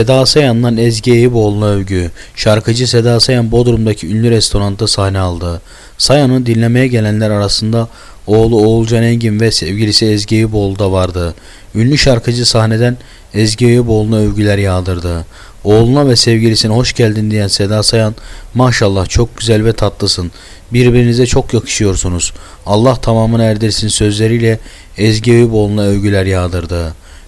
Seda Sayan'dan Ezgi Eyüboğlu'na övgü. Şarkıcı Seda Sayan Bodrum'daki ünlü restoranda sahne aldı. Sayan'ı dinlemeye gelenler arasında oğlu Oğulcan Engin ve sevgilisi Ezgi Eyüboğlu da vardı. Ünlü şarkıcı sahneden Ezgi Eyüboğlu'na övgüler yağdırdı. Oğluna ve sevgilisine hoş geldin diyen Seda Sayan, maşallah çok güzel ve tatlısın. Birbirinize çok yakışıyorsunuz. Allah tamamını erdirsin sözleriyle Ezgi Eyüboğlu'na övgüler yağdırdı.